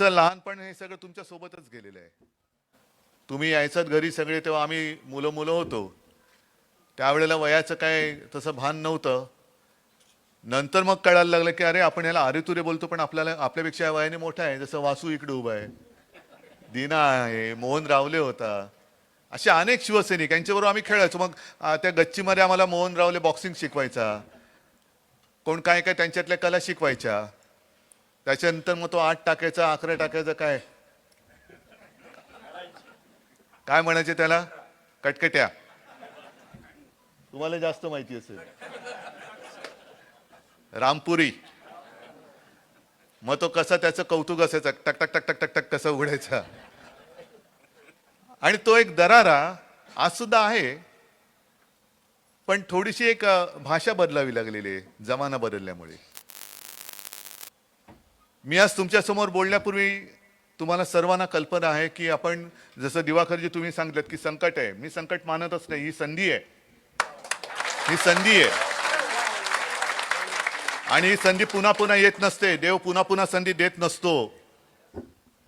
आमचं लहानपण हे सगळं तुमच्या सोबतच गेलेलं आहे. तुम्ही यायचात घरी सगळे तेव्हा आम्ही मुलं मुलं होतो. त्यावेळेला वयाचं काय तसं भान नव्हतं. नंतर मग कळायला लागलं की अरे आपण याला अरे तुरे बोलतो पण आपल्याला आपल्यापेक्षा या वयाने मोठा आहे. जसं वासू इकडे उभा आहे. दीना आहे मोहन रावले होता. असे अनेक शिवसैनिक यांच्याबरोबर आम्ही खेळायचो. मग त्या गच्चीमध्ये आम्हाला मोहन रावले बॉक्सिंग शिकवायचा. कोण काय काय त्यांच्यातल्या कला शिकवायच्या. त्याच्यानंतर मग तो आठ टाकायचा अकरा टाकायचा काय? काय म्हणायचे त्याला? कटकट्या. तुम्हाला जास्त माहिती असेल. रामपुरी. मग तो कसा त्याचं कौतुक असायचं टक टक टक टक टक टक कसं उघडायचा. आणि तो एक दरारा आज सुद्धा आहे पण थोडीशी एक भाषा बदलावी लागलेली आहे जमाना बदलल्यामुळे. मी आज तुमच्यासमोर बोलण्यापूर्वी तुम्हाला सर्वांना कल्पना आहे की आपण जसं दिवाकरजी तुम्ही सांगितलं की संकट आहे. मी संकट मानतच नाही ही संधी आहे. ही संधी आहे. आणि ही संधी पुन्हा पुन्हा येत नसते. देव पुन्हा पुन्हा संधी देत नसतो.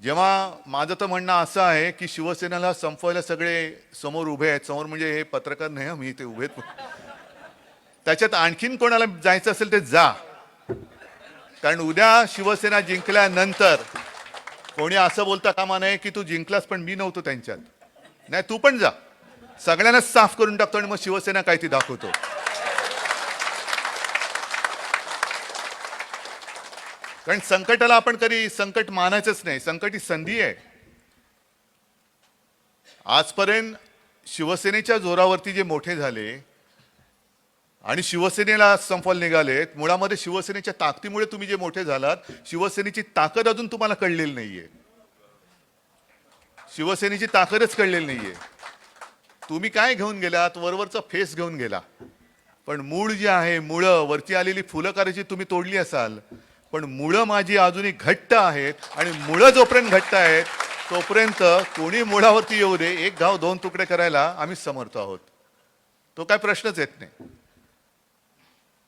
जेव्हा माझं तर म्हणणं असं आहे की शिवसेनेला संपवायला सगळे समोर उभे आहेत. समोर म्हणजे हे पत्रकार नाही मी ते उभे त्याच्यात आणखीन कोणाला जायचं असेल ते जा. कारण उद्या शिवसेना जिंकल्यानंतर कोणी असं बोलता कामा नये की तू जिंकलास पण मी नव्हतो त्यांच्यात. नाही तू पण जा. सगळ्यांनाच साफ करून टाकतो आणि मग शिवसेना काय ती दाखवतो. कारण संकटाला आपण कधी संकट मानायचंच नाही. संकट ही संधी आहे. आजपर्यंत शिवसेनेच्या जोरावरती जे मोठे झाले आणि शिवसेनेला संपल निघालेत. मुळामध्ये शिवसेनेच्या ताकदीमुळे तुम्ही जे मोठे झालात शिवसेनेची ताकद अजून तुम्हाला कळलेली नाहीये. शिवसेनेची ताकदच कळलेली नाहीये. तुम्ही काय घेऊन गेलात? वरवरचा फेस घेऊन गेला. पण मूळ जे आहे मुळं वरती आलेली फुलं करायची तुम्ही तोडली असाल. पण मुळं माझी अजूनही घट्ट आहेत आणि मुळं जोपर्यंत घट्ट आहेत तोपर्यंत कोणी मुळावरती येऊ दे. एक घाव दोन तुकडे करायला आम्ही समर्थ आहोत. तो काय प्रश्नच येत नाही.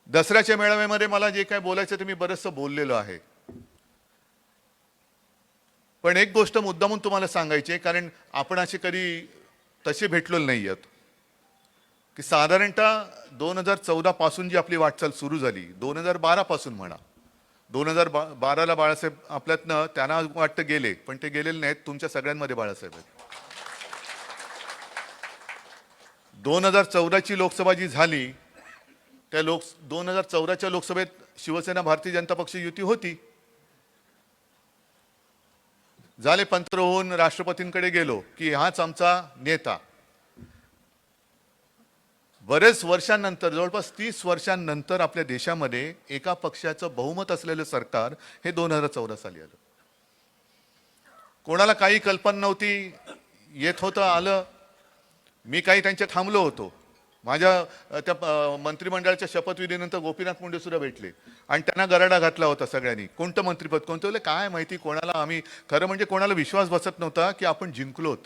दसऱ्याच्या मेळाव्यामध्ये मला जे काय बोलायचं ते मी बरंचसं बोललेलो आहे. पण एक गोष्ट मुद्दामून तुम्हाला सांगायची आहे कारण आपण असे कधी तसे भेटलो नाही आहेत की साधारणतः दोन हजार चौदापासून जी आपली वाटचाल सुरू झाली दोन हजार बारा पासून म्हणा. दोन हजार बा बाराला बाळासाहेब आपल्यातनं त्यांना वाटतं गेले पण ते गेलेले नाहीत तुमच्या सगळ्यांमध्ये बाळासाहेब आहेत. दोन हजार चौदाची लोकसभा जी झाली त्या लोक दोन हजार चौदाच्या लोकसभेत शिवसेना भारतीय जनता पक्ष युती होती. झाले पंत्र होऊन राष्ट्रपतींकडे गेलो की हाच आमचा नेता. बरेच वर्षांनंतर जवळपास तीस वर्षांनंतर आपल्या देशामध्ये एका पक्षाचं बहुमत असलेलं सरकार हे दोन हजार चौदा साली आलं. कोणाला काही कल्पना नव्हती येत होतं आलं. मी काही त्यांच्या थांबलो होतो. माझ्या त्या मंत्रिमंडळाच्या शपथविधीनंतर गोपीनाथ मुंडे सुद्धा भेटले. आणि त्यांना गराडा घातला होता सगळ्यांनी. कोणतं मंत्रिपद? कोणतं? बोलले काय माहिती कोणाला आम्ही खरं म्हणजे कोणाला विश्वास बसत नव्हता की आपण जिंकलोत.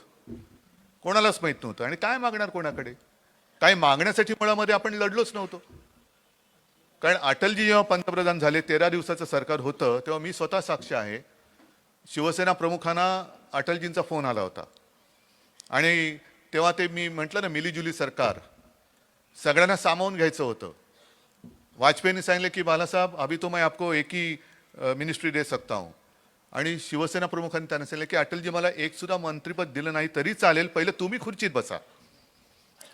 कोणालाच माहीत नव्हतं. आणि काय मागणार कोणाकडे? काय मागण्यासाठी मुळामध्ये आपण लढलोच नव्हतो. कारण अटलजी जेव्हा पंतप्रधान झाले तेरा दिवसाचं सरकार होतं तेव्हा मी स्वतः साक्ष आहे. शिवसेना प्रमुखांना अटलजींचा फोन आला होता. आणि तेव्हा ते मी म्हटलं ना मिलीजुली सरकार सगळ्यांना सामावून घ्यायचं होतं. वाजपेयींनी सांगितलं की बालासाहेब अभी तो मैं आपको एक ही मिनिस्ट्री दे सकता हूं. आणि शिवसेना प्रमुखांनी त्यांना सांगितलं की अटलजी मला एक सुद्धा मंत्रिपद दिलं नाही तरी चालेल पहिलं तुम्ही खुर्चीत बसा.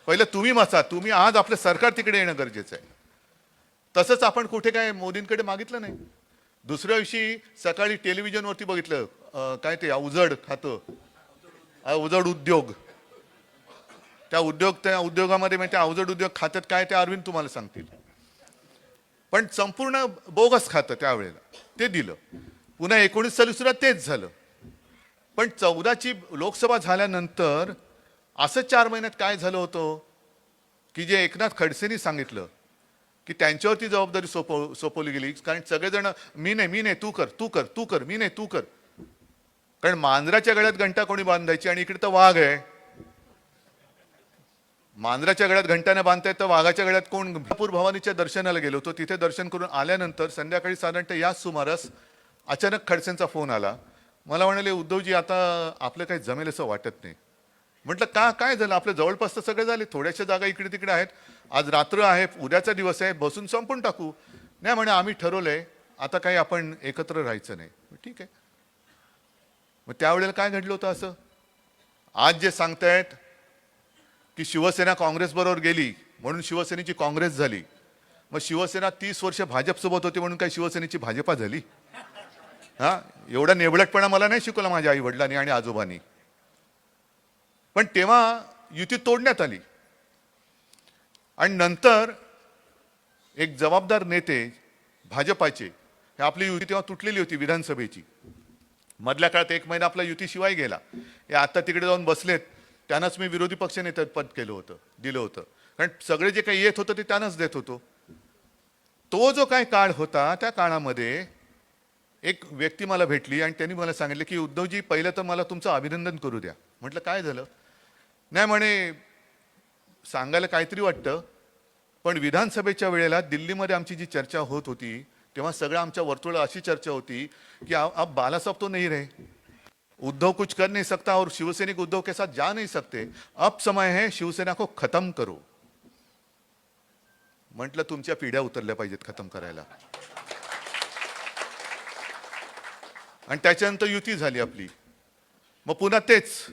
पहिलं तुम्ही बसा तुम्ही आज आपलं सरकार तिकडे येणं गरजेचं आहे. तसंच आपण कुठे काय मोदींकडे मागितलं नाही. दुसऱ्या दिवशी सकाळी टेलिव्हिजनवरती बघितलं काय ते उजड खातं उजड उद्योग. त्या उद्योग त्या उद्योगामध्ये म्हणजे अवजड उद्योग खात्यात काय ते अरविंद तुम्हाला सांगतील. पण संपूर्ण बोगस खातं त्यावेळेला. ते दिलं. पुन्हा एकोणीस साली सुद्धा तेच झालं. पण चौदाची लोकसभा झाल्यानंतर असं चार महिन्यात काय झालं होतं? की जे एकनाथ खडसेंनी सांगितलं की त्यांच्यावरती जबाबदारी सोपव सोपवली गेली. कारण सगळेजण मी नाही मी नाही तू कर तू कर तू कर मी नाही तू कर. कारण मांजराच्या गळ्यात घंटा कोणी बांधायची आणि इकडे तर वाघ आहे. मांजराच्या गळ्यात घंटाने बांधतायत तर वाघाच्या गळ्यात कोण? भरपूर भवानीच्या दर्शनाला गेलो होतो. तिथे दर्शन करून आल्यानंतर संध्याकाळी साधारणतः याच सुमारास अचानक खडसेंचा फोन आला. मला म्हणाले उद्धवजी आता आपलं काही जमेल असं वाटत नाही. म्हटलं का? काय झालं? आपलं जवळपास तर सगळे झाले. थोड्याशा जागा इकडे तिकडे आहेत. आज रात्र आहे उद्याचा दिवस आहे. बसून संपून टाकू. नाही म्हणे आम्ही ठरवलंय. आता काही आपण एकत्र राहायचं नाही. ठीक आहे. मग त्यावेळेला काय घडलं होतं असं? आज जे सांगतायत की शिवसेना काँग्रेसबरोबर गेली म्हणून शिवसेनेची काँग्रेस झाली. मग शिवसेना तीस वर्ष भाजपसोबत होती म्हणून काय शिवसेनेची भाजपा झाली? हा? एवढा नेबळटपणा मला नाही शिकवला माझ्या आई वडिलांनी आणि आजोबांनी. पण तेव्हा युती तोडण्यात आली. आणि नंतर एक जबाबदार नेते भाजपाचे हे आपली युती तेव्हा तुटलेली होती विधानसभेची. मधल्या काळात एक महिना आपला युतीशिवाय गेला. हे आता तिकडे जाऊन बसलेत. त्यांनाच मी विरोधी पक्षनेते पद केलं होतं दिलं होतं. कारण सगळे जे काही येत होतं ते त्यांनाच देत होतो. तो जो काय काळ होता त्या काळामध्ये एक व्यक्ती मला भेटली आणि त्यांनी मला सांगितलं की उद्धवजी पहिलं तर मला तुमचं अभिनंदन करू द्या. म्हटलं काय झालं? नाही म्हणे सांगायला काहीतरी वाटतं पण विधानसभेच्या वेळेला दिल्लीमध्ये आमची जी चर्चा होत होती तेव्हा सगळं आमच्या वर्तुळात अशी चर्चा होती की अब अब तो नाही रे. उद्धव कुछ कर नहीं सकता और शिवसैनिक उद्धव के साथ जा नहीं सकते। अब समय है शिवसेना को खत्म करो। म्हटलं तुमच्या पिढ्या उतरल्या पाहिजेत खतम करायला। आणि त्याच्यानंतर युती झाली आपली। मग पुन्हा तेच।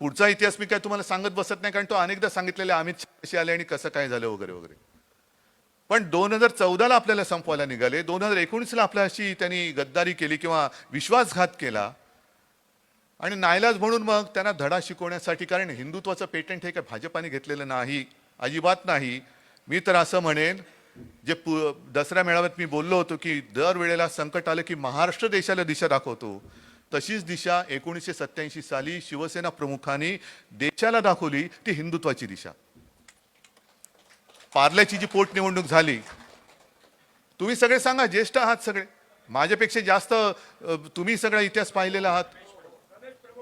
पुढचा इतिहास मी काय तुम्हाला सांगत बसत नाही कारण तो अनेकदा सांगितलेला आहे, अमित कसे आले आणि कसं काय झालं वगैरे वगैरे. पण दोन हजार चौदाला आपल्याला संपवायला निघाले. दोन हजार एकोणीसला आपल्याशी त्यांनी गद्दारी केली किंवा विश्वासघात केला. आणि नायलाज म्हणून मग त्यांना धडा शिकवण्यासाठी कारण हिंदुत्वाचं पेटंट हे काय भाजपाने घेतलेलं नाही अजिबात नाही. मी तर असं म्हणेन जे पु दसऱ्या मेळाव्यात मी बोललो होतो की दर वेळेला संकट आलं की महाराष्ट्र देशाला दिशा दाखवतो. तशीच दिशा एकोणीसशे सत्याऐंशी साली शिवसेना प्रमुखांनी देशाला दाखवली ती हिंदुत्वाची दिशा. पार्ल्याची जी पोटनिवडणूक झाली तुम्ही सगळे सांगा ज्येष्ठ आहात सगळे. माझ्यापेक्षा जास्त तुम्ही सगळा इतिहास पाहिलेला आहात.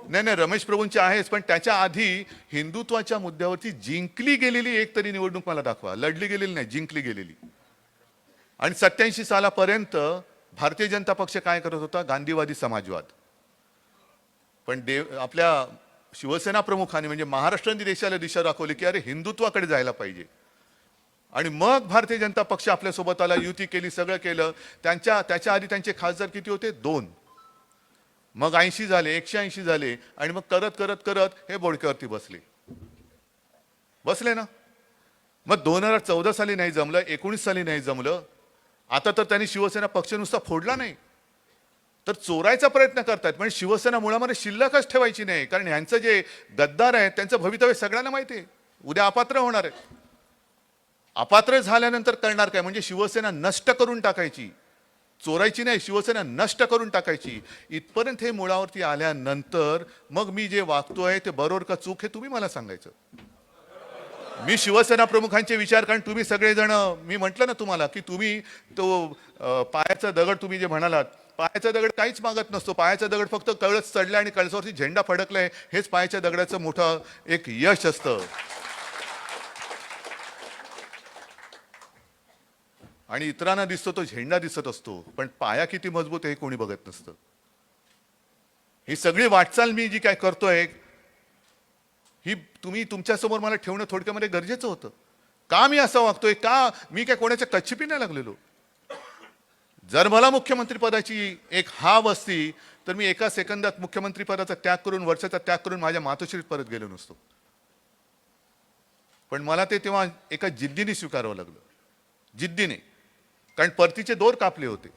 नाही नाही रमेश प्रभूंची आहेच पण त्याच्या आधी हिंदुत्वाच्या मुद्द्यावरती जिंकली गेलेली एक तरी निवडणूक मला दाखवा. लढली गेलेली नाही जिंकली गेलेली. आणि सत्याऐंशी सालापर्यंत भारतीय जनता पक्ष काय करत होता? गांधीवादी समाजवाद. पण देव आपल्या शिवसेना प्रमुखांनी म्हणजे महाराष्ट्राने देशाला दिशा दाखवली की अरे हिंदुत्वाकडे जायला पाहिजे. आणि मग भारतीय जनता पक्ष आपल्यासोबत आला युती केली सगळं केलं. त्यांच्या त्याच्या आधी त्यांचे खासदार किती होते? दोन. मग ऐंशी झाले एकशे ऐंशी झाले आणि मग करत करत करत हे बोडक्यावरती बसले. बसले ना? मग दोन हजार चौदा साली नाही जमलं एकोणीस साली नाही जमलं. आता तर त्यांनी शिवसेना पक्ष नुसता फोडला नाही. तर चोरायचा प्रयत्न करतात म्हणजे शिवसेना मुळामध्ये शिल्लकच ठेवायची नाही. कारण ह्यांचं जे गद्दार आहे त्यांचं भवितव्य सगळ्यांना माहिती आहे. उद्या अपात्र होणार आहे अपात्र झाल्यानंतर करणार काय? म्हणजे शिवसेना नष्ट करून टाकायची. चोरायची नाही शिवसेना नष्ट करून टाकायची. इथपर्यंत हे मुळावरती आल्यानंतर मग मी जे वागतोय ते बरोबर का चूक हे तुम्ही मला सांगायचं. मी शिवसेना प्रमुखांचे विचार कारण तुम्ही सगळेजण मी म्हटलं ना तुम्हाला की तुम्ही तो पायाचा दगड तुम्ही जे म्हणालात पायाचा दगड काहीच मागत नसतो. पायाचा दगड फक्त कळस चढला आणि कळसावरती झेंडा फडकलाय हेच पायाच्या दगडाचं मोठं एक यश असतं. आणि इतरांना दिसतो तो झेंडा दिसत असतो पण पाया किती मजबूत आहे हे कोणी बघत नसतं. ही सगळी वाटचाल मी जी काय करतोय ही तुम्ही तुमच्यासमोर मला ठेवणं थोडक्यामध्ये गरजेचं होतं. का मी असं वागतोय? का मी काय कोणाच्या कच्छपी नाही लागलेलो? जर मला मुख्यमंत्री पदाची एक हाव असती तर मी एका सेकंदात मुख्यमंत्री पदाचा त्याग करून वर्षाचा त्याग करून माझ्या मातोश्रीत परत गेलो नसतो. पण मला ते तेव्हा एका जिद्दीने स्वीकारावं लागलं. जिद्दीने. कारण परतीचे दोर कापले होते.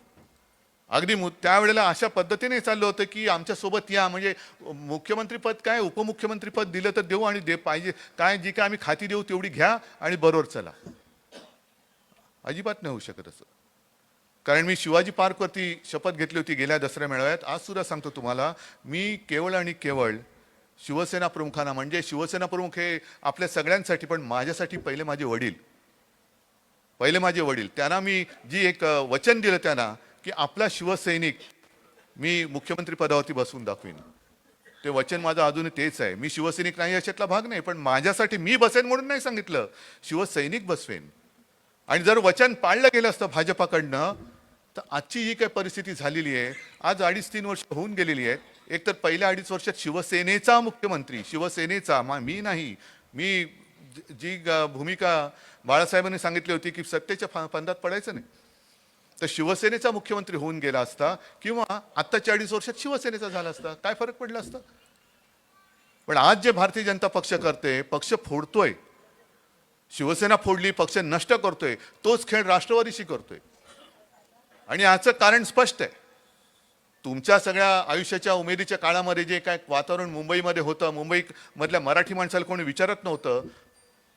अगदी मु त्यावेळेला अशा पद्धतीने चाललं होतं की आमच्यासोबत या म्हणजे मुख्यमंत्रीपद काय उपमुख्यमंत्रीपद दिलं तर देऊ आणि दे पाहिजे काय जी काय आम्ही खाती देऊ तेवढी घ्या आणि बरोबर चला. अजिबात नाही होऊ शकत असं. कारण मी शिवाजी पार्कवरती शपथ घेतली होती गेल्या दसऱ्या मेळाव्यात. आज सुद्धा सांगतो तुम्हाला मी केवळ आणि केवळ शिवसेना प्रमुखांना म्हणजे शिवसेना प्रमुख हे आपल्या सगळ्यांसाठी पण माझ्यासाठी पहिले माझे वडील. पहिले माझे वडील. त्यांना मी जी एक वचन दिलं त्यांना की आपला शिवसैनिक मी मुख्यमंत्री पदावरती बसवून दाखवीन. ते वचन माझं अजूनही तेच आहे. मी शिवसैनिक नाही याच्यातला भाग नाही पण माझ्यासाठी मी बसेन म्हणून नाही सांगितलं. शिवसैनिक बसवेन. आणि जर वचन पाळलं गेलं असतं भाजपाकडनं तर आजची ही काही परिस्थिती झालेली आहे. आज अडीच तीन वर्ष होऊन गेलेली आहेत. एक तर पहिल्या अडीच वर्षात शिवसेनेचा मुख्यमंत्री शिवसेनेचा मा मी नाही. मी जी- भूमिका बाळासाहेबांनी सांगितली होती की सत्तेच्या फा- फंदात पडायचं नाही. तर शिवसेनेचा मुख्यमंत्री होऊन गेला असता किंवा आत्ताच्या अडीच वर्षात शिवसेनेचा झाला असता काय फरक पडला असता? पण आज जे भारतीय जनता पक्ष करते पक्ष फोडतोय शिवसेना फोडली पक्ष नष्ट करतोय तोच खेळ राष्ट्रवादीशी करतोय. आणि याचं कारण स्पष्ट आहे. तुमच्या सगळ्या आयुष्याच्या उमेदीच्या काळामध्ये जे काय वातावरण मुंबईमध्ये होतं मुंबई मधल्या मराठी माणसाला कोणी विचारत नव्हतं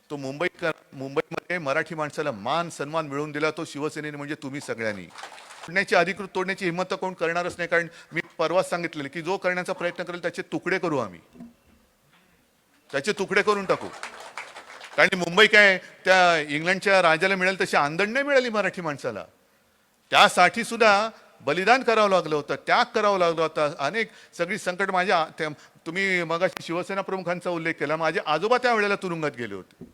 तो मुंबई मुंबईमध्ये मराठी माणसाला मान सन्मान मिळवून दिला तो शिवसेनेने म्हणजे तुम्ही सगळ्यांनी. तोडण्याची अधिकृत तोडण्याची हिंमत तर कोण करणारच नाही कारण मी परवाच सांगितलेलं की जो करण्याचा प्रयत्न करेल त्याचे तुकडे करू आम्ही. त्याचे तुकडे करून टाकू. कारण मुंबई काय त्या इंग्लंडच्या राजाला मिळेल तशी आंदण नाही मिळाली मराठी माणसाला. त्यासाठी सुद्धा बलिदान करावं लागलं होतं त्याग करावं लागलं होतं. अनेक सगळी संकट माझ्या तुम्ही मगाशी शिवसेना प्रमुखांचा उल्लेख केला. माझे आजोबा त्या वेळेला तुरुंगात गेले होते.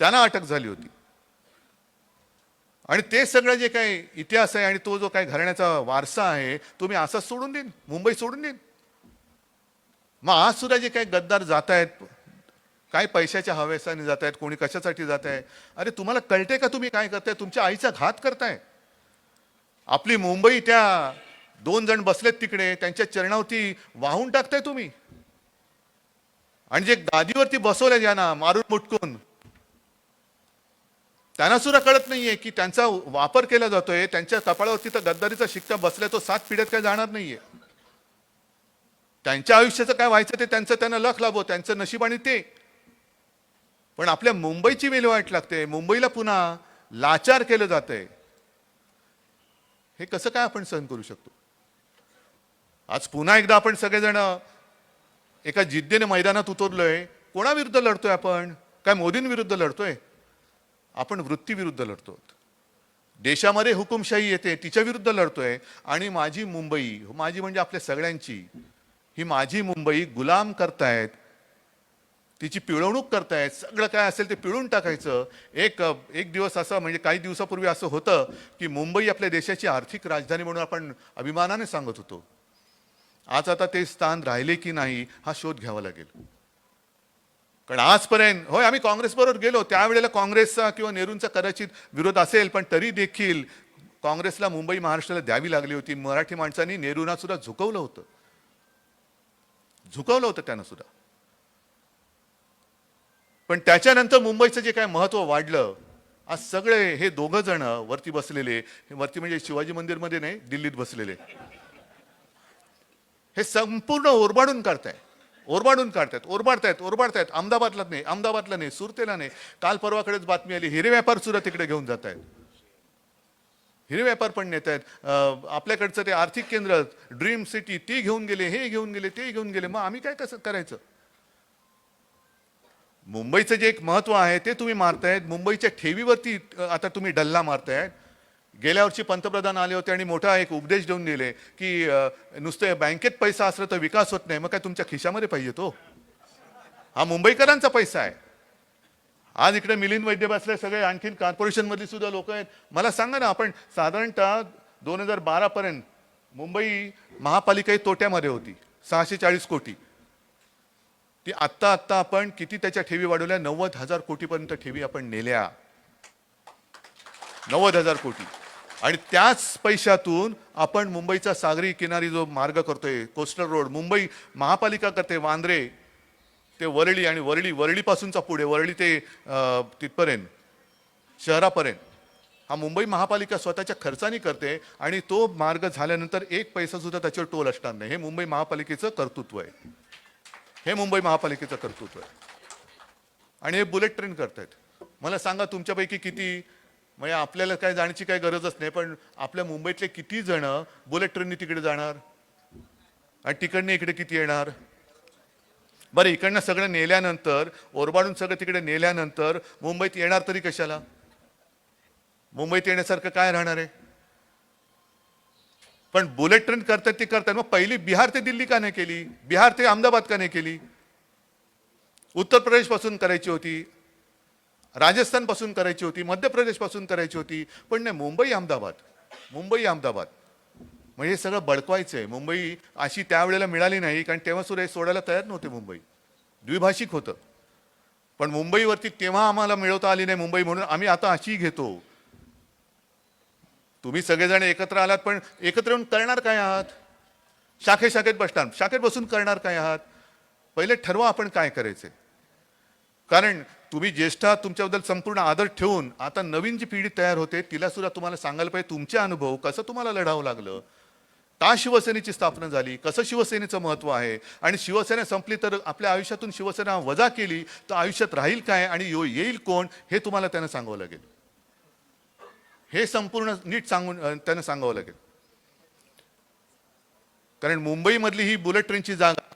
त्यांना अटक झाली होती. आणि ते सगळं जे काही इतिहास आहे आणि तो जो काही घराण्याचा वारसा आहे तो मी असाच सोडून देईन मुंबई सोडून देईन. मग आज सुद्धा जे काही गद्दार जात आहेत काय पैशाच्या हवेसाने जात आहेत कोणी कशासाठी जात आहे अरे तुम्हाला कळते का तुम्ही काय करताय? तुमच्या आईचा घात करताय. आपली मुंबई त्या दोन जण बसलेत तिकडे त्यांच्या चरणावरती वाहून टाकताय तुम्ही. आणि जे गादीवरती बसवले ज्यांना मारून मुटकून त्यांना सुद्धा कळत नाहीये की त्यांचा वापर केला जातोय. त्यांच्या कपाळावरती तर गद्दारीचा शिक्का बसलाय तो सात पिढ्यात काय जाणार नाहीये. त्यांच्या आयुष्याचं काय व्हायचं ते त्यांचं त्यांना लख लाभो त्यांचं नशीब आणि ते. पण आपल्या मुंबईची विल्हेवाट लागते. मुंबईला पुन्हा लाचार केलं जातंय. हे कसं काय आपण सहन करू शकतो? आज पुन्हा एकदा आपण सगळेजण एका जिद्दीने मैदानात उतरलोय कोणाविरुद्ध लढतोय आपण? काय मोदींविरुद्ध लढतोय? आपण वृत्तीविरुद्ध लढतो. देशामध्ये हुकुमशाही येते तिच्या विरुद्ध लढतोय. आणि माझी मुंबई माझी म्हणजे आपल्या सगळ्यांची ही माझी मुंबई गुलाम करतायत तिची पिळवणूक करतायत सगळं काय असेल ते पिळून टाकायचं. एक एक दिवस असं म्हणजे काही दिवसापूर्वी असं होतं की मुंबई आपल्या देशाची आर्थिक राजधानी म्हणून आपण अभिमानाने सांगत होतो. आज आता ते स्थान राहिले की नाही हा शोध घ्यावा लागेल. कारण आजपर्यंत होय आम्ही काँग्रेसबरोबर गेलो. त्यावेळेला काँग्रेसचा किंवा नेहरूंचा कदाचित विरोध असेल पण तरी देखील काँग्रेसला मुंबई महाराष्ट्राला द्यावी लागली होती. मराठी माणसांनी नेहरूंना सुद्धा झुकवलं होतं. झुकवलं होतं त्यांना सुद्धा. पण त्याच्यानंतर मुंबईचं जे काय महत्त्व वाढलं आज सगळे हे दोघं जण वरती बसलेले हे वरती म्हणजे शिवाजी मंदिरमध्ये नाही दिल्लीत बसलेले. हे संपूर्ण ओरबाडून काढताय. ओरबाडून काढतायत ओरबाडतायत ओरबाडतायत. अहमदाबादला नाही अहमदाबादला नाही सुरतेला नाही. काल परवाकडेच बातमी आली हिरे व्यापार सुद्धा तिकडे घेऊन जात आहेत हिरे व्यापार पण नेत आहेत आपल्याकडचं ते आर्थिक केंद्र ड्रीम सिटी ती घेऊन गेले हे घेऊन गेले ते घेऊन गेले. मग आम्ही काय कसं करायचं? मुंबईचं जे एक महत्त्व आहे ते तुम्ही मारतायत. मुंबईच्या ठेवीवरती आता तुम्ही डल्ला मारतायत. गेल्या वर्षी पंतप्रधान आले होते आणि मोठा एक उपदेश देऊन दिले की नुसते बँकेत पैसा असला तर विकास होत नाही मग काय तुमच्या खिशामध्ये पाहिजे तो हा मुंबईकरांचा पैसा आहे. आज इकडे मिलिंद वैद्य बसले सगळे आणखीन कॉर्पोरेशनमधली सुद्धा लोक आहेत. मला सांगा ना आपण साधारणतः दोन हजार बारापर्यंत मुंबई महापालिका ही तोट्यामध्ये होती सहाशे चाळीस कोटी. ती आत्ता आत्ता आपण किती त्याच्या ठेवी वाढवल्या? नव्वद हजार कोटीपर्यंत ठेवी आपण नेल्या. नव्वद हजार कोटी. आणि त्याच पैशातून आपण मुंबईचा सागरी किनारी जो मार्ग करतोय कोस्टल रोड मुंबई महापालिका करते वांद्रे ते वरळी आणि वरळी वरळीपासूनचा पुढे वरळी ते तिथपर्यंत शहरापर्यंत. हा मुंबई महापालिका स्वतःच्या खर्चाने करते आणि तो मार्ग झाल्यानंतर एक पैसा सुद्धा त्याच्यावर टोल असणार नाही. हे मुंबई महापालिकेचं कर्तृत्व आहे. हे मुंबई महापालिकेचं कर्तृत्व आहे. आणि हे बुलेट ट्रेन करतायत. मला सांगा तुमच्यापैकी किती म्हणजे आपल्याला काय जाण्याची काही गरजच नाही पण आपल्या मुंबईतले किती जण बुलेट ट्रेननी तिकडे जाणार? आणि तिकडनं इकडे किती येणार? बरं इकडनं सगळं नेल्यानंतर ओरबाडून सगळं तिकडे नेल्यानंतर मुंबईत येणार तरी कशाला? मुंबईत येण्यासारखं काय राहणार आहे? पण बुलेट ट्रेन करतात ते करतात. मग पहिली बिहार ते दिल्ली का नाही केली? बिहार ते अहमदाबाद का नाही केली? उत्तर प्रदेशपासून करायची होती. राजस्थानपासून करायची होती. मध्य प्रदेशपासून करायची होती. पण नाही मुंबई अहमदाबाद. मुंबई अहमदाबाद. म्हणजे हे सगळं बळकवायचं आहे. मुंबई अशी त्यावेळेला मिळाली नाही कारण तेव्हा सुद्धा हे सोडायला तयार नव्हते मुंबई. द्विभाषिक होतं. पण मुंबईवरती तेव्हा आम्हाला मिळवता आली नाही मुंबई म्हणून. आम्ही आता अशी घेतो. तुम्ही सगळेजण एकत्र आलात पण एकत्र येऊन करणार काय आहात? शाखे शाखेत बसणार. शाखेत बसून करणार काय आहात? पहिले ठरवा आपण काय करायचे कारण तुम्ही ज्येष्ठ आहात, तुमच्याबद्दल संपूर्ण आदर ठेवून आता नवीन जी पिढी तयार होते तिला सुद्धा तुम्हाला सांगायला पाहिजे तुमचे अनुभव कसं तुम्हाला लढावं लागलं? का शिवसेनेची स्थापना झाली? कसं शिवसेनेचं महत्त्व आहे? आणि शिवसेना संपली तर आपल्या आयुष्यातून शिवसेना वजा केली तर आयुष्यात राहील काय? आणि यो- येईल कोण? हे तुम्हाला त्यांना सांगावं लागेल. हे संपूर्ण नीट सांगून त्यांना सांगावं लागेल. कारण मुंबईमधली ही बुलेट ट्रेनची जागा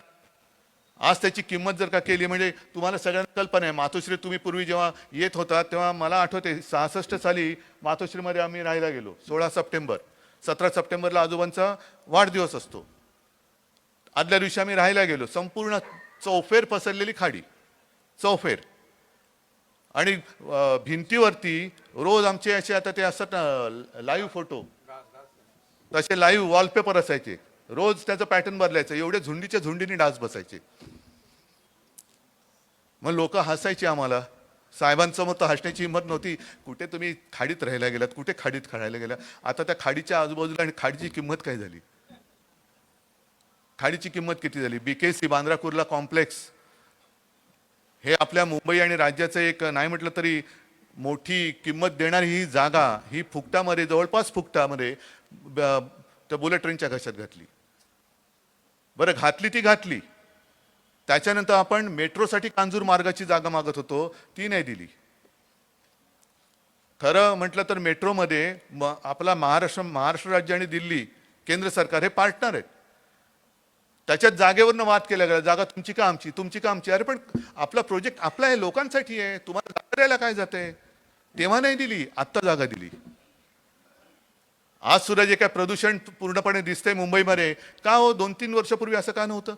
आज त्याची किंमत जर का केली म्हणजे तुम्हाला सगळ्यांना कल्पना आहे मातोश्री तुम्ही पूर्वी जेव्हा येत होता तेव्हा मला आठवते सहासष्ट साली मातोश्रीमध्ये आम्ही राहायला गेलो सोळा सप्टेंबर. सतरा सप्टेंबरला आजोबांचा वाढदिवस असतो. आदल्या दिवशी आम्ही राहायला गेलो संपूर्ण चौफेर पसरलेली खाडी चौफेर. आणि भिंतीवरती रोज आमचे असे आता ते असतात ना लाईव्ह फोटो तसे लाईव्ह वॉलपेपर असायचे. रोज त्याचं पॅटर्न बदलायचं. एवढे झुंडीच्या झुंडीने डास बसायचे. मग लोक हसायचे आम्हाला. साहेबांसमोर तर हसण्याची हिंमत नव्हती. कुठे तुम्ही खाडीत राहायला गेलात? कुठे खाडीत खेळायला गेला आता त्या खाडीच्या आजूबाजूला आणि खाडीची किंमत काय झाली? खाडीची किंमत किती झाली? बीकेसी बांद्रा कुर्ला कॉम्प्लेक्स हे आपल्या मुंबई आणि राज्याचं एक नाही म्हटलं तरी मोठी किंमत देणारी ही जागा ही फुकटामध्ये जवळपास फुकटामध्ये त्या बुलेट ट्रेनच्या घशात घातली. बरं घातली ती घातली. त्याच्यानंतर आपण मेट्रोसाठी कांजूर मार्गाची जागा मागत होतो ती नाही दिली. खरं म्हटलं तर मेट्रोमध्ये म आपला महाराष्ट्र महाराष्ट्र राज्य आणि दिल्ली केंद्र सरकार हे पार्टनर आहेत. त्याच्यात जागेवरनं वाद केला गेला जागा तुमची का आमची? तुमची का आमची? अरे पण आपला प्रोजेक्ट आपला आहे लोकांसाठी आहे. तुम्हाला जागा द्यायला काय जाते? तेव्हा नाही दिली आत्ता जागा दिली. आज सुद्धा जे काय प्रदूषण पूर्णपणे दिसतंय मुंबईमध्ये का हो दोन तीन वर्षापूर्वी असं का नव्हतं?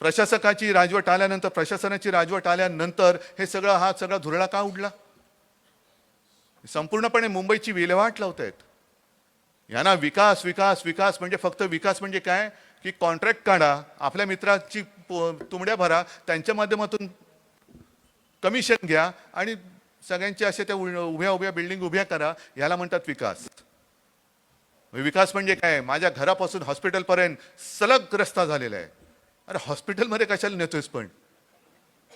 प्रशासकाची राजवट आल्यानंतर प्रशासनाची राजवट आल्यानंतर हे सगळं हा सगळा धुरळा का उडला? संपूर्णपणे मुंबईची विल्हेवाट लावत आहेत यांना विकास विकास विकास म्हणजे फक्त विकास म्हणजे काय? की कॉन्ट्रॅक्ट काढा आपल्या मित्राची तुमड्या तुंबड्या भरा त्यांच्या माध्यमातून कमिशन घ्या आणि सगळ्यांच्या अशा त्या उ- उभ्या उभ्या बिल्डिंग उभ्या करा याला म्हणतात विकास. म्हणजे विकास म्हणजे काय? माझ्या घरापासून हॉस्पिटलपर्यंत सलग रस्ता झालेला आहे. अरे हॉस्पिटलमध्ये कशाला नेतोयस पण?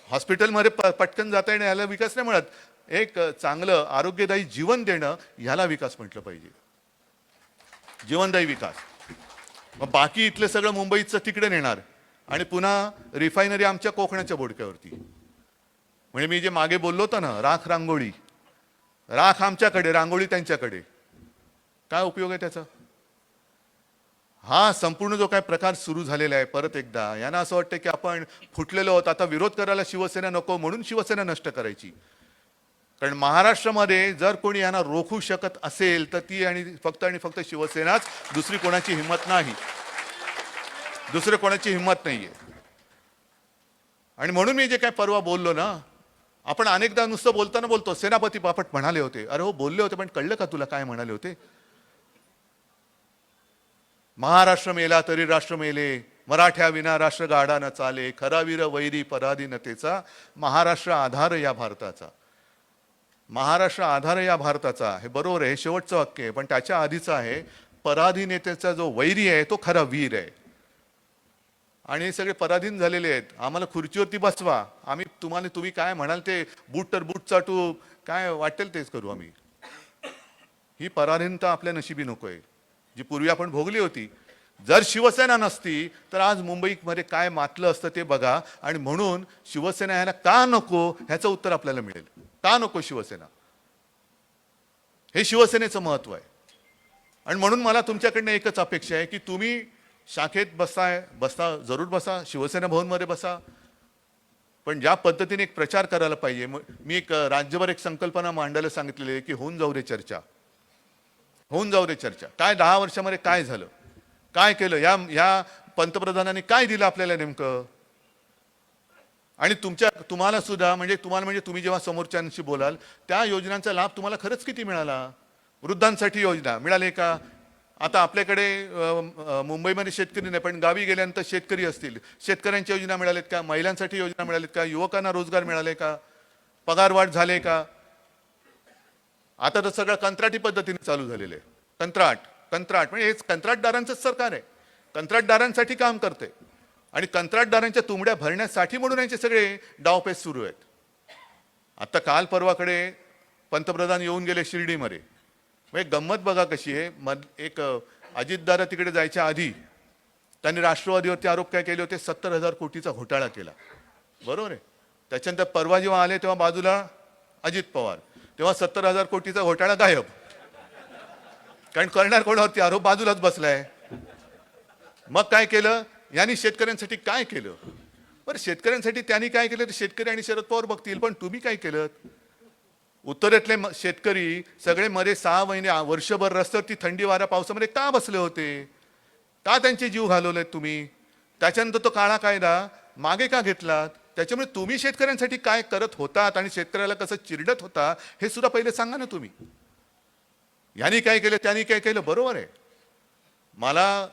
हॉस्पिटलमध्ये प पटकन जाता येणं ह्याला विकास नाही म्हणत. एक चांगलं आरोग्यदायी जीवन देणं ह्याला विकास म्हटलं पाहिजे. जीवनदायी विकास. मग बाकी इथलं सगळं मुंबईचं तिकडे नेणार. आणि पुन्हा रिफायनरी आमच्या कोकणाच्या बोडक्यावरती. म्हणजे मी जे मागे बोललो होतो ना राख रांगोळी. राख आमच्याकडे रांगोळी त्यांच्याकडे. काय उपयोग आहे त्याचा? हा संपूर्ण जो काय प्रकार सुरू झालेला आहे परत एकदा. यांना असं वाटतं की आपण फुटलेलो आहोत. आता विरोध करायला शिवसेना नको म्हणून शिवसेना नष्ट करायची. कारण महाराष्ट्रामध्ये जर कोणी यांना रोखू शकत असेल तर ती आणि फक्त आणि फक्त शिवसेनाच दुसरी कोणाची हिंमत नाही. दुसरं कोणाची हिंमत नाहीये. आणि म्हणून मी जे काय परवा बोललो ना आपण अनेकदा नुसतं बोलताना बोलतो सेनापती बापट म्हणाले होते. अरे हो बोलले होते पण कळलं का तुला काय म्हणाले होते? महाराष्ट्र मेला तरी राष्ट्र मेले मराठ्या विना राष्ट्र गाडा न चाले खरावीर वैरी पराधीनतेचा महाराष्ट्र आधार या भारताचा. महाराष्ट्र आधार या भारताचा हे बरोबर आहे हे शेवटचं वाक्य आहे पण त्याच्या आधीचं आहे पराधीनतेचा जो वैरी आहे तो खरा वीर आहे. आणि हे सगळे पराधीन झालेले आहेत. आम्हाला खुर्चीवरती बसवा. आम्ही तुम्हाला तुम्ही काय म्हणाल ते बूट तर बूट चाटू काय वाटेल तेच करू आम्ही. ही पराधीनता आपल्या नशिबी नको आहे जी पूर्वी आपण भोगली होती. जर शिवसेना नसती तर आज मुंबईमध्ये काय मातलं असतं ते बघा. आणि म्हणून शिवसेना ह्याला का नको ह्याचं उत्तर आपल्याला मिळेल. का नको शिवसेना. हे शिवसेनेचं महत्त्व आहे. आणि म्हणून मला तुमच्याकडनं एकच अपेक्षा आहे की तुम्ही शाखेत बसताय बसता जरूर बसा शिवसेना भवनमध्ये बसा. पण ज्या पद्धतीने एक प्रचार करायला पाहिजे मी एक राज्यभर एक संकल्पना मांडायला सांगितलेली आहे की होऊन जाऊ रे चर्चा. होऊन जाऊ रे चर्चा. काय दहा वर्षामध्ये काय झालं? काय केलं? या या पंतप्रधानांनी काय दिलं आपल्याला नेमकं? आणि तुमच्या तुम्हाला सुद्धा म्हणजे तुम्हाला म्हणजे तुम्ही जेव्हा समोरच्यांशी बोलाल त्या योजनांचा लाभ तुम्हाला खरंच किती मिळाला? वृद्धांसाठी योजना मिळाले का? आता आपल्याकडे मुंबईमध्ये शेतकरी नाही पण गावी गेल्यानंतर शेतकरी असतील. शेतकऱ्यांच्या योजना मिळाल्यात का? महिलांसाठी योजना मिळाल्यात का? युवकांना रोजगार मिळाले का? पगारवाढ झाले का? आता तर सगळं कंत्राटी पद्धतीने चालू झालेलं आहे. कंत्राट कंत्राट म्हणजे हेच कंत्राटदारांचंच सरकार आहे. कंत्राटदारांसाठी काम करते आणि कंत्राटदारांच्या तुंबड्या भरण्यासाठी म्हणून यांचे सगळे डावपेच सुरू आहेत. आता काल परवाकडे पंतप्रधान येऊन गेले शिर्डीमध्ये. म्हणजे गंमत बघा कशी आहे. मध एक अजितदारा अजितदादा तिकडे जायच्या आधी त्यांनी राष्ट्रवादीवरती आरोप काय केले होते? सत्तर हजार कोटीचा घोटाळा केला. बरोबर आहे. त्याच्यानंतर परवा जेव्हा आले तेव्हा बाजूला अजित पवार. तेव्हा सत्तर हजार कोटीचा घोटाळा गायब. कारण करणार कोणावरती आरोप बाजूलाच बसलाय. मग काय केलं? यांनी शेतकऱ्यांसाठी काय केलं? बरं शेतकऱ्यांसाठी त्यांनी काय केलं तर शेतकरी आणि शरद पवार बघतील पण तुम्ही काय केलं उत्तरेतले शेतकरी सगळे मध्ये सहा महिने वर्षभर वर्षभर रस्त्यावरती थंडी वारा पावसामध्ये का बसले होते? का त्यांचे जीव घालवलेत तुम्ही? त्याच्यानंतर तो काळा कायदा मागे का घेतलात? त्याच्यामुळे तुम्ही शेतकऱ्यांसाठी काय करत होतात आणि शेतकऱ्याला कसं चिरडत होता हे सुद्धा पहिले सांगा ना तुम्ही. यांनी काय केलं त्यांनी काय केलं? बरोबर आहे. मला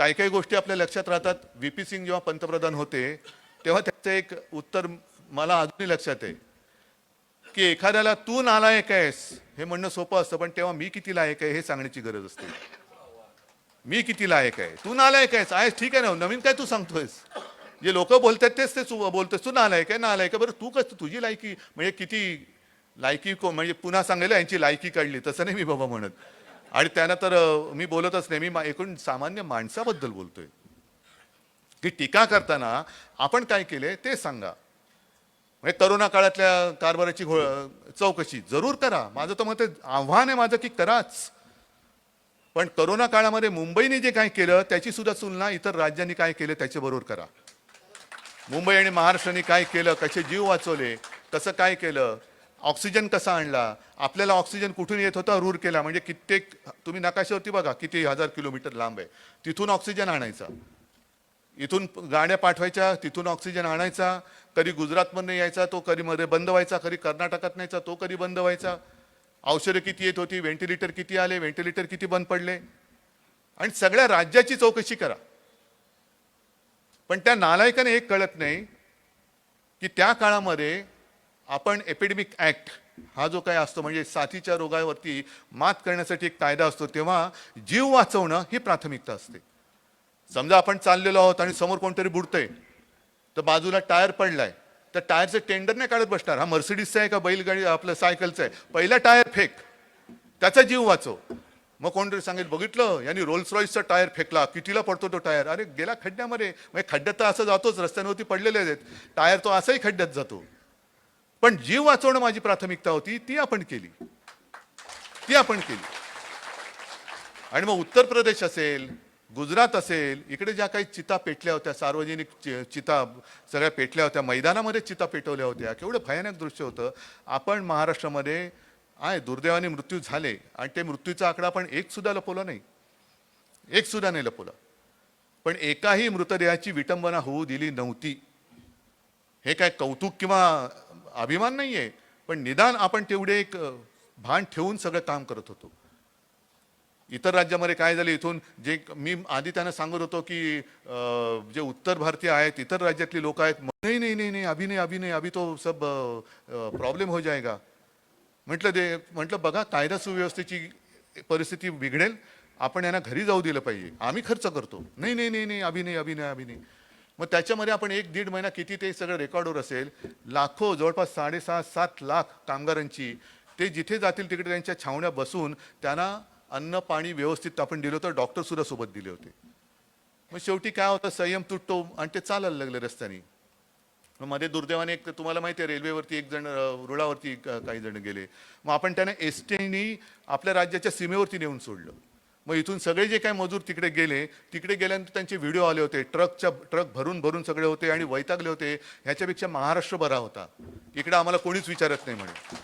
काही काही गोष्टी आपल्या लक्षात राहतात. व्ही पी सिंग जेव्हा पंतप्रधान होते तेव्हा त्याचं एक उत्तर मला अजूनही लक्षात आहे की एखाद्याला तू नालायक आहेस हे म्हणणं सोपं असतं पण तेव्हा मी किती लायक आहे हे सांगण्याची गरज असते. मी किती लायक आहे? तू नालायक आहेस. आहेस ठीक आहे ना. नवीन काय तू सांगतोयस? जे लोक बोलतात तेच ते बोलतोस तू नालायक आहे नालायक आहे. बरं तू कसं तुझी लायकी म्हणजे किती लायकी को म्हणजे पुन्हा सांगितलं यांची लायकी काढली. तसं नाही मी बाबा म्हणत. आणि त्यानं तर मी बोलतच नाही मी एकूण सामान्य माणसाबद्दल बोलतोय. की टीका करताना आपण काय केले ते सांगा. म्हणजे करोना काळातल्या कारभाराची घो- चौकशी जरूर करा. माझं तर मत आहे, आव्हान आहे माझं की कराच. पण करोना काळामध्ये मुंबईने जे काय केलं त्याची सुद्धा तुलना इतर राज्यांनी काय केलं त्याच्याबरोबर करा. मुंबई आणि महाराष्ट्राने काय केलं कसे जीव वाचवले कसं काय केलं ऑक्सिजन कसा आणला? आपल्याला ऑक्सिजन कुठून येत होता? रूर केला. म्हणजे कित्येक तुम्ही नकाशावरती बघा किती हजार किलोमीटर लांब आहे. तिथून ऑक्सिजन आणायचा. इथून गाड्या पाठवायच्या तिथून ऑक्सिजन आणायचा. कधी गुजरातमधनं यायचा तो कधी मध्ये बंद व्हायचा कधी कर्नाटकात न्यायचा तो कधी बंद व्हायचा. औषधं किती येत होती? व्हेंटिलेटर किती आले? व्हेंटिलेटर किती बंद पडले? आणि सगळ्या राज्याची चौकशी करा. पण त्या नालायकाने एक कळत नाही की त्या काळामध्ये आपण एपिडेमिक ॲक्ट हा जो काय असतो म्हणजे साथीच्या रोगावरती मात करण्यासाठी एक कायदा असतो तेव्हा जीव वाचवणं ही प्राथमिकता असते. समजा आपण चाललेलो आहोत आणि समोर कोणतरी बुडतंय तर बाजूला टायर पडलाय तर टायरचं टेंडर नाही काढत बसणार. हा मर्सिडीजचा आहे का बैलगाडी आपलं सायकलचं आहे? पहिला टायर फेक त्याचा जीव वाचव. मग कोणतरी सांगेल बघितलं यांनी रोल्स रॉईसचा टायर फेकला कितीला पडतो तो टायर? अरे गेला खड्ड्यामध्ये. म्हणजे खड्ड्यात तर असं जातोच रस्त्यांवरती पडलेले आहेत. टायर तो असाही खड्ड्यात जातो. पण जीव वाचवणं माझी प्राथमिकता होती ती आपण केली. ती आपण केली. आणि मग उत्तर प्रदेश असेल गुजरात असेल इकडे ज्या काही चिता पेटल्या होत्या सार्वजनिक चि- चिता सगळ्या पेटल्या होत्या मैदानामध्ये चिता पेटवल्या होत्या केवढं भयानक दृश्य होतं. आपण महाराष्ट्रामध्ये आहे दुर्दैवाने मृत्यू झाले आणि ते मृत्यूचा आकडा आपण एक सुद्धा लपवला नाही. एक सुद्धा नाही लपवला. पण एकाही मृतदेहाची विटंबना होऊ दिली नव्हती. हे काय कौतुक किंवा अभिमान नाही आहे पण निदान आपण तेवढे एक भान ठेवून सगळं काम करत होतो. इतर राज्यामध्ये काय झालं इथून जे मी आधी त्यांना सांगत होतो की जे उत्तर भारतीय आहेत इतर राज्यातली लोक आहेत नाही नाही नाही नाही अभि नाही अभी नाही अभि तो सब प्रॉब्लेम हो जाएगा म्हटलं ते म्हटलं बघा कायदा सुव्यवस्थेची परिस्थिती बिघडेल आपण यांना घरी जाऊ दिलं पाहिजे. आम्ही खर्च करतो. नाही नाही नाही नाही अभि नाही अभि नाही अभि नाही. मग त्याच्यामध्ये आपण एक दीड महिना किती ते सगळं रेकॉर्डवर असेल लाखो जवळपास साडेसहा सात लाख कामगारांची ते जिथे जातील तिकडे त्यांच्या छावण्या बसून त्यांना अन्न पाणी व्यवस्थित आपण दिलं होतं डॉक्टरसुद्धा सोबत दिले होते. मग शेवटी काय होतं संयम तुटतो आणि ते चालायला लागले रस्त्याने. मग मध्ये दुर्दैवाने एक तुम्हाला माहिती आहे रेल्वेवरती एक जण रुळावरती काही जण गेले. मग आपण त्यांना एस टीनी आपल्या राज्याच्या सीमेवरती नेऊन सोडलं. मग इथून सगळे जे काही मजूर तिकडे गेले तिकडे गेल्यानंतर त्यांचे व्हिडिओ आले होते ट्रकच्या ट्रक भरून भरून सगळे होते आणि वैतागले होते ह्याच्यापेक्षा महाराष्ट्र बरा होता. इकडे आम्हाला कोणीच विचारत नाही म्हणे.